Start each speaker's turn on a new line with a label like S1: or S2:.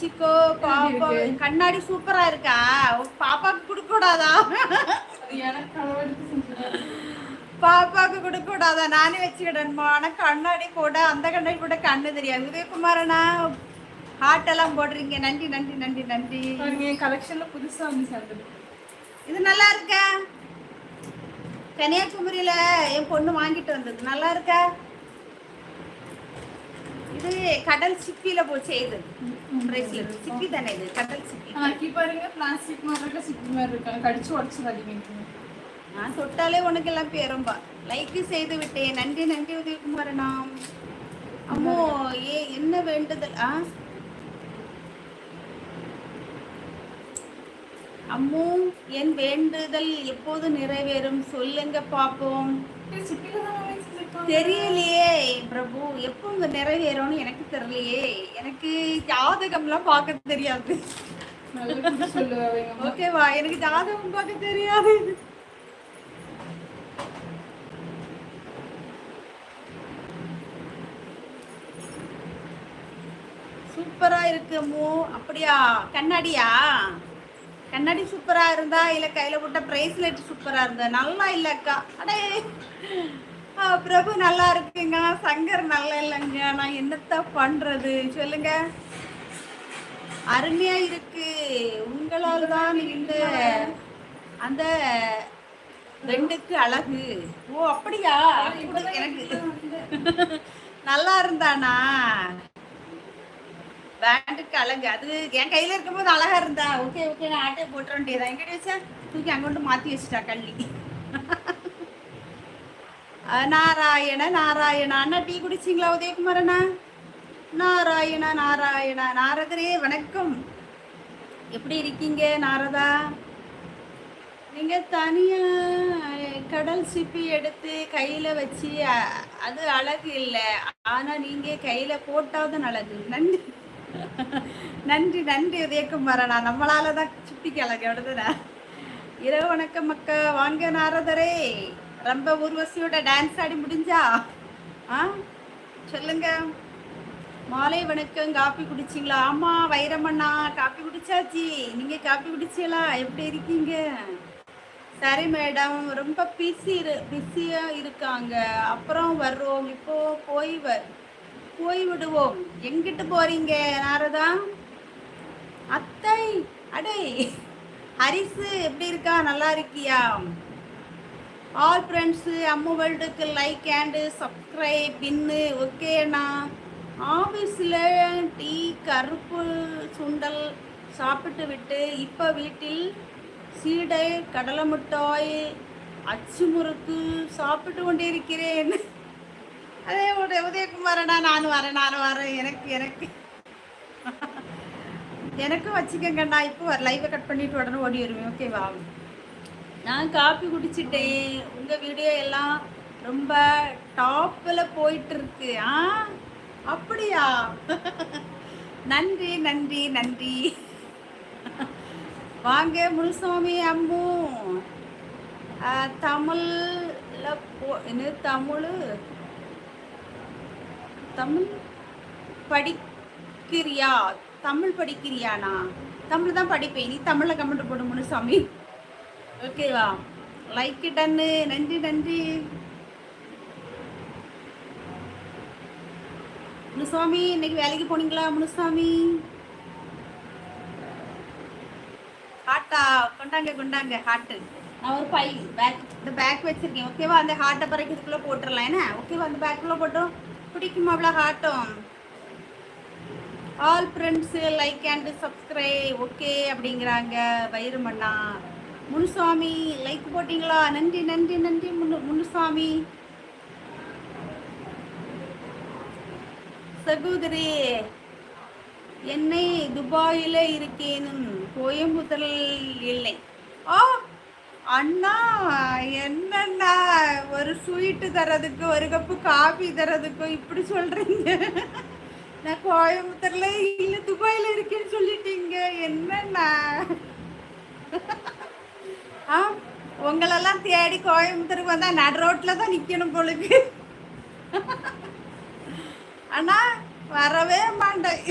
S1: வச்சுக்கோ பாப்பா கண்ணாடி சூப்பரா இருக்கா? பாப்பாக்கு கொடுக்க கூடாதா? பாப்பாக்கு கொடுக்க கூடாதா? நானே வச்சுக்கிடணுமா? ஆனா கண்ணாடி கூட அந்த கண்ணாடி கூட கண்ணு தெரியாது. உதயகுமாரனா ஹார்ட் எல்லாம் போடுறீங்க. நன்றி நன்றி நன்றி நன்றி.
S2: கலெக்ஷன்ல புதுசா வந்து சேர்ந்தது
S1: இது நல்லா இருக்கா? கன்னியாகுமரியில என் பொண்ணு வாங்கிட்டு வந்தது. நல்லா இருக்கா? இது கடல் சிப்பியில போச்சு இது. பிரேஸ்லெட் சிப்பி தானே இது கடல் சிப்பி.
S2: ஆக்கி பாருங்க பிளாஸ்டிக் மாதிரி இருக்க சிப்பி மாதிரி இருக்காங்க கடிச்சு உடச்சிடாதீங்க
S1: நான் தொட்டாலே உனக்கு எல்லாம் பேரும்பா லைக் செய்து விட்டேன். நன்றி நன்றி உதயகுமாரனாம் அம்மோ ஏ என்ன வேண்டுதல்? ஆ? அம்மு என் வேண்டுதல் எப்போது நிறைவேறும்? சொல்லுங்க பாப்போம் தெரியலையே பிரபு. எப்போ இங்க நிறைவேறும்னு எனக்கு தெரியலையே. எனக்கு ஜாதகம்லாம் பார்க்க தெரியாது. ஓகேவா? எனக்கு ஜாதகம் பார்க்க தெரியாது. சூப்பரா இருக்கு அம்மு. அப்படியா? கண்ணாடியா? கண்ணாடி சூப்பரா இருந்தா இல்ல கையில போட்ட பிரேஸ்லெட் சூப்பரா இருந்தா? நல்லா இல்லக்கா அடே. பிரபு நல்லா இருக்குங்க சங்கர் நல்லா இல்லைங்க. நான் என்னத்த பண்றது? சொல்லுங்க. அருமையா இருக்கு. உங்களால் தான் இந்த அந்த ரெண்டுக்கு அழகு. ஓ அப்படியா? எனக்கு. நல்லா இருந்தானா? பேண்டுக்கு அழகு. அது என் கையில இருக்கும்போது அழகா இருந்தா. Okay okay. நான் ஆட்டை போட்டுற வேண்டியதா எங்கிட்ட வச்சா தூக்கி அங்கொண்டு மாத்தி வச்சுட்டா கள்ளி நாராயண நாராயணா அண்ணா டீ குடிச்சிங்களா உதயகுமாரண்ணா நாராயணா நாராயணா நாரதரே வணக்கம். எப்படி இருக்கீங்க நாரதா? நீங்க தனியா கடல் சிப்பி எடுத்து கையில வச்சு அது அழகு இல்லை. ஆனா நீங்க கையில போட்டாவது அழகு. நன்றி. நன்றி நன்றி உதயகுமாரண்ணா நம்மளால தான் சுட்டிக்கு அழகு அப்படிதானே இரவு வணக்கம் மக்கா வாங்க நாரதரே. ரொம்ப ஊர்வசியோட டான்ஸ் ஆடி முடிஞ்சா? ஆ? சொல்லுங்க. மாலை வணக்கம். காப்பி குடிச்சிங்களா? ஆமா வைரமண்ணா. காப்பி குடிச்சாச்சு. நீங்க காப்பி குடிச்சீங்களா? எப்படி இருக்கீங்க? சரி மேடம் ரொம்ப பிஸி பிஸியா இருக்காங்க. அப்புறம் வர்றோம். இப்போ போய் வ போய் விடுவோம். எங்கிட்டு போறீங்க நாரதா? அத்தை அடே. ஹரிசு எப்படி இருக்கா? நல்லா இருக்கியா? ஆல் ஃப்ரெண்ட்ஸு அம்மு வேர்ல்டுக்கு லைக் அண்டு சப்ஸ்கிரைப் பின்னு ஓகேண்ணா ஆஃபீஸில் டீ கருப்பு சுண்டல் சாப்பிட்டு விட்டு இப்போ வீட்டில் சீடை கடலை மிட்டாய் அச்சு முறுக்கு சாப்பிட்டு கொண்டிருக்கிறேன். அதே உடைய உதயகுமாரண்ணா நானும் வரேன் நானும் வரேன். எனக்கு எனக்கு. எனக்கும் வச்சுக்கங்கண்ணா இப்போ லைவை கட் பண்ணிட்டு உடனே ஓடி வருவேன் ஓகேவா நான் காப்பி குடிச்சிட்டேன். உங்க வீடியோ எல்லாம் ரொம்ப டாப்ல போயிட்டு இருக்கு ஆ? அப்படியா? நன்றி நன்றி நன்றி. வாங்க முனுசாமி அம்மு. தமிழில் தமிழ்ல போ என்ன தமிழ்? தமிழ் படிக்கிறியா? தமிழ் படிக்கிறியானா தமிழ் தான் படிப்பேன். நீ தமிழில் கமெண்ட் போடு முனுசாமி. ஓகேவா லைக் டன்னு நன்றி நன்றி. முனுசாமி இன்னைக்கு வேலைக்கு போனீங்களா? முனுசாமி. ஹாட்டா கொண்டாங்க கொண்டாங்க ஹாட்டு நான் ஒரு பை பேக் இந்த பேக் வச்சிருக்கேன். ஓகேவா அந்த ஹார்ட்டை பறக்கிறதுக்குள்ள போட்டுடலாம் என்ன? ஓகேவா அந்த பேக்குள்ளே போட்டோம் பிடிக்குமா அவ்வளோ ஹாட்டும் all friends like and subscribe okay அப்படிங்கிறாங்க. வைரமண்ணா முனுசாமி லைக் போட்டிங்களா? நன்றி நன்றி நன்றி முனு முனுசாமி. சகோதரி என்னை துபாயில் இருக்கேனும் கோயம்புத்தூரில் இல்லை. ஆ அண்ணா என்னண்ணா ஒரு ஸ்வீட்டு தரதுக்கு ஒரு கப்பு காபி தரதுக்கு இப்படி சொல்கிறீங்க நான் கோயம்புத்தூரில் இல்லை துபாயில் இருக்கேன்னு சொல்லிட்டீங்க என்னண்ணா? ஆ உங்களெல்லாம் தேடி கோயம்புத்தூருக்கு வந்தால் நடு ரோட்டில் தான் நிற்கணும் பொழுது. ஆனால் வரவே மாட்டேன்.